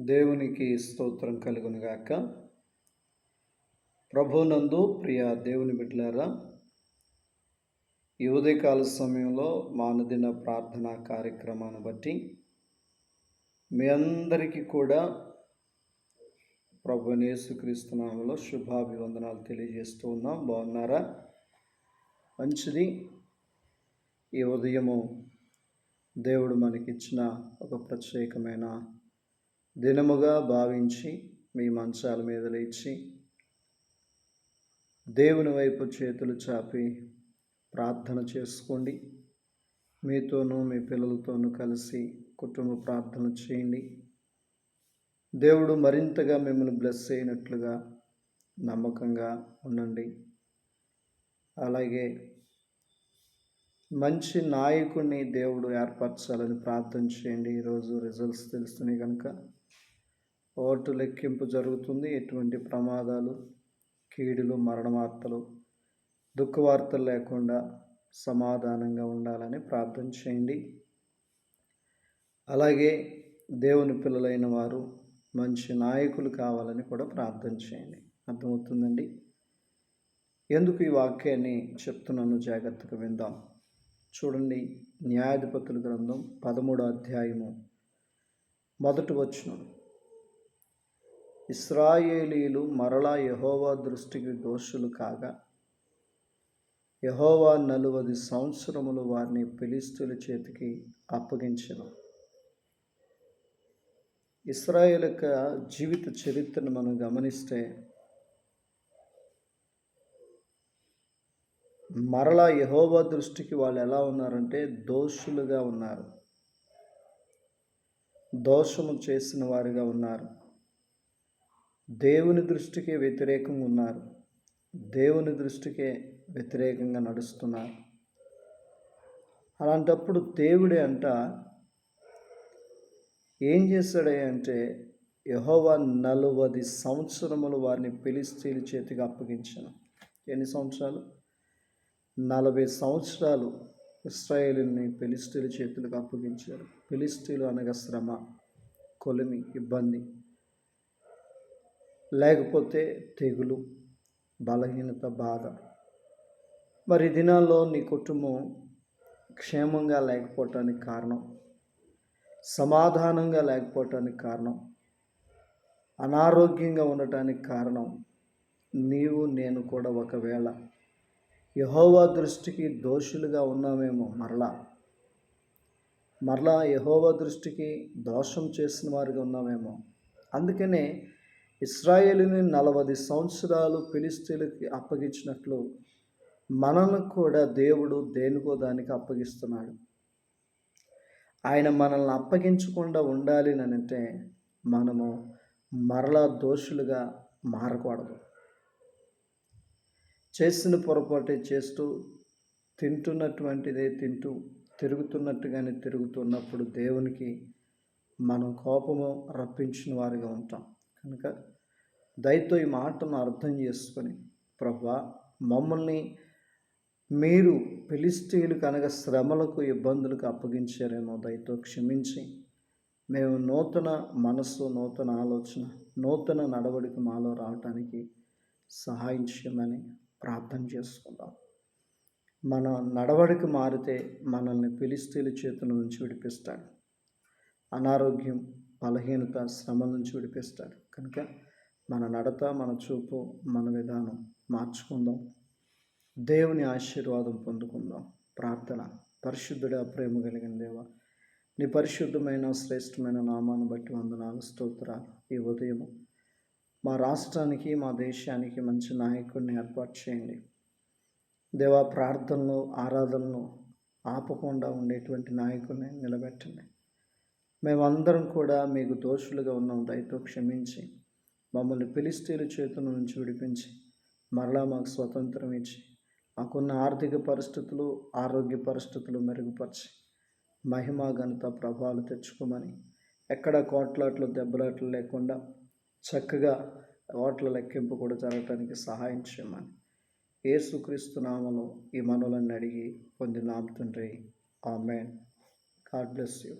దేవునికి స్తోత్రం కలుగునుగాక. ప్రభునందు ప్రియ దేవుని బిడ్డలారా ఈ ఉదయకాల సమయంలో మానదిన ప్రార్థనా కార్యక్రమాన్ని బట్టి మీ అందరికీ కూడా ప్రభు యేసుక్రీస్తునామలో శుభాభివందనాలు తెలియజేస్తూ ఉన్నాం. బాగున్నారా? మంచిది. ఈ ఉదయము దేవుడు మనకిచ్చిన ఒక ప్రత్యేకమైన దినముగా భావించి మీ మంచాల మీద లేచి దేవుని వైపు చేతులు చాపి ప్రార్థన చేసుకోండి. మీతోనూ మీ పిల్లలతోనూ కలిసి కుటుంబ ప్రార్థన చేయండి. దేవుడు మరింతగా మిమ్మల్ని బ్లెస్ అయినట్లుగా నమ్మకంగా ఉండండి. అలాగే మంచి నాయకుడిని దేవుడు ఏర్పరచాలని ప్రార్థన చేయండి. ఈరోజు రిజల్ట్స్ తెలుస్తున్నాయి కనుక. ఓటు లెక్కింపు జరుగుతుంది. ఎటువంటి ప్రమాదాలు కీడులు మరణవార్తలు దుఃఖవార్తలు లేకుండా సమాధానంగా ఉండాలని ప్రార్థన చేయండి. అలాగే దేవుని పిల్లలైన వారు మంచి నాయకులు కావాలని కూడా ప్రార్థన చేయండి. అర్థమవుతుందండి? ఎందుకు ఈ వాక్యాన్ని చెప్తున్నాను జాగ్రత్తగా విందాం. చూడండి న్యాయాధిపతుల గ్రంథం పదమూడో అధ్యాయము మొదటి వచ్చినాడు ఇస్రాయేలీలు మరలా యహోవా దృష్టికి దోషులు కాగా యహోవా నలువది సంవత్సరములు వారిని పిలిస్తుల చేతికి అప్పగించిన. ఇస్రాయేల్ యొక్క జీవిత చరిత్రను మనం గమనిస్తే మరలా యహోవా దృష్టికి వాళ్ళు ఎలా ఉన్నారంటే దోషులుగా ఉన్నారు. దోషము చేసిన వారిగా ఉన్నారు. దేవుని దృష్టికి వ్యతిరేకంగా ఉన్నారు. దేవుని దృష్టికే వ్యతిరేకంగా నడుస్తున్నారు. అలాంటప్పుడు దేవుడే అంట ఏం చేశాడే అంటే యహోవా నలువది సంవత్సరములు వారిని పిలిస్తీల చేతికి అప్పగించను. ఎన్ని సంవత్సరాలు? నలభై సంవత్సరాలు ఇస్రాయేల్ని పిలిస్తీల చేతులకు అప్పగించారు. పిలిస్తీలు అనగా శ్రమ కొలిమి ఇబ్బంది. లేకపోతే తెగులు బలహీనత బాధ. మరి దినాల్లో నీ కుటుంబం క్షేమంగా లేకపోవటానికి కారణం సమాధానంగా లేకపోవటానికి కారణం అనారోగ్యంగా ఉండటానికి కారణం నీవు నేను కూడా ఒకవేళ యహోవా దృష్టికి దోషులుగా ఉన్నామేమో మరలా మరలా యహోవా దృష్టికి దోషం చేసిన వారిగా ఉన్నామేమో. అందుకనే ఇస్రాయేలుని నలభై సంవత్సరాలు ఫిలిస్తీన్లకి అప్పగించినట్లు మనను కూడా దేవుడు దేనికో దానికి అప్పగిస్తున్నాడు. ఆయన మనల్ని అప్పగించకుండా ఉండాలి అని అంటే మనము మరలా దోషులుగా మారకూడదు. చేసిన పొరపాటే చేస్తూ తింటున్నటువంటిదే తింటూ తిరుగుతున్నట్టుగానే తిరుగుతున్నప్పుడు దేవునికి మనం కోపము రప్పించిన వారిగా ఉంటాం. కనుక దయతో ఈ మాటను అర్థం చేసుకొని ప్రభా మమ్మల్ని మీరు పిలిస్తీలు కనుక శ్రమలకు ఇబ్బందులకు అప్పగించారేమో దయతో క్షమించి. మేము నూతన మనస్సు నూతన ఆలోచన నూతన నడవడికి మాలో రావటానికి సహాయం చేయమని ప్రార్థన చేసుకుందాం. మన నడవడికి మారితే మనల్ని పిలిస్తీల చేతుల నుంచి విడిపిస్తాడు. అనారోగ్యం బలహీనత శ్రమ నుంచి విడిపిస్తాడు. కనుక మన నడత మన చూపు మన విధానం మార్చుకుందాం. దేవుని ఆశీర్వాదం పొందుకుందాం. ప్రార్థన. పరిశుద్ధుడ ప్రేమ కలిగిన దేవ నీ పరిశుద్ధమైన శ్రేష్టమైన నామాన్ని బట్టి వందనాలు స్తోత్రాలు ఈ ఉదయం. మా రాష్ట్రానికి మా దేశానికి మంచి నాయకుడిని ఏర్పాటు చేయండి. దేవా ప్రార్థనలు ఆరాధనలు ఆపకుండా ఉండేటువంటి నాయకుడిని నిలబెట్టండి. మేమందరం కూడా మీకు దోషులుగా ఉన్నాం. దయతో క్షమించి మమ్మల్ని పిలిస్తీల చేతుల నుంచి విడిపించి మరలా మాకు స్వతంత్రం ఇచ్చి మాకున్న ఆర్థిక పరిస్థితులు ఆరోగ్య పరిస్థితులు మెరుగుపరిచి మహిమా ఘనత ప్రభావాలు తెచ్చుకోమని ఎక్కడ కోట్లాట్లు దెబ్బలాట్లు లేకుండా చక్కగా ఓట్ల లెక్కింపు కూడా జరగటానికి సహాయం చేయమని ఏసుక్రీస్తు నామలో ఈ మనవులను అడిగి పొంది నాముతుండ్రి ఆమెన్. God bless you.